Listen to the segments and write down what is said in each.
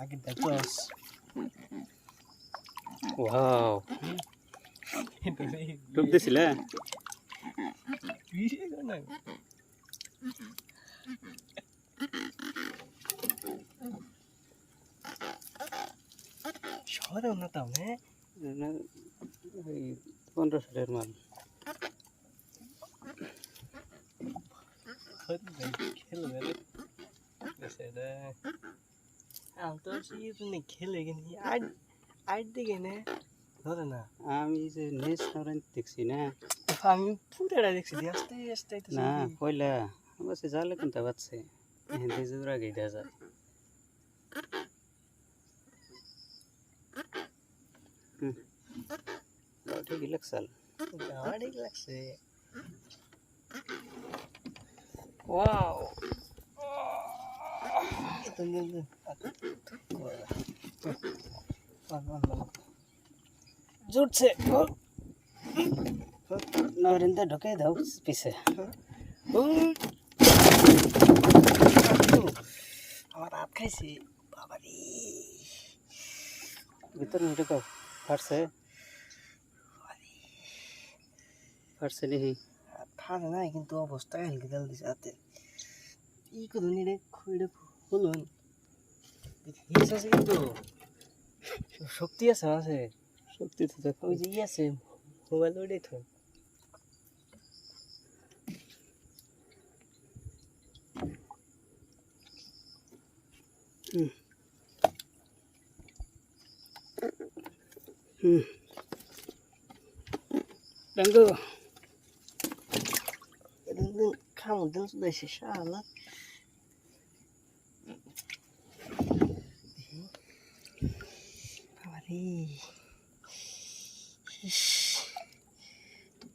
আগে দেখোস ওয়াও ডুব দিছিলে শহরে উন্নতম হ্যাঁ ওই পনেরো ষাটের মাল খেলবে রে সেটা আমি তো সেই জন্য খেলে কিনি আর আর দিকে না ধরে না আমি যে নেস নরেন দেখছি না আমি পুরাটা দেখছি আস্তে আস্তে আস্তে না পয়লা বসে জালে কিন্তু পাচ্ছে হিন্দি জোড়া গেটা যায় হুম তাও ঠিকই লাগছাল আমার ঠিক লাগছে ওয়াও জুটছে। নরেন্দা ঢোকে দাও পিছে। আমার হাত খাইছে। বাবা রে ভিতরে ঢুকাও ফাটছে। ফাটছে দেখি ফাঁদে নাই কিন্তু অবস্থা হেলকে তেল দিছে হাতে। ই করুন রে খুঁড়ে বলুন হিস আছে কিন্তু শক্তি আছে আছে। সত্যি তো দেখো। ওই যে ই আছে মোবাইল ওইটাই তো। হুম। সুদা এসে শালা বাবারে ইস তো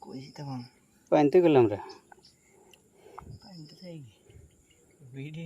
কই যেতাম পানিতে গেলাম রে পাইনতে যাই ভিডিও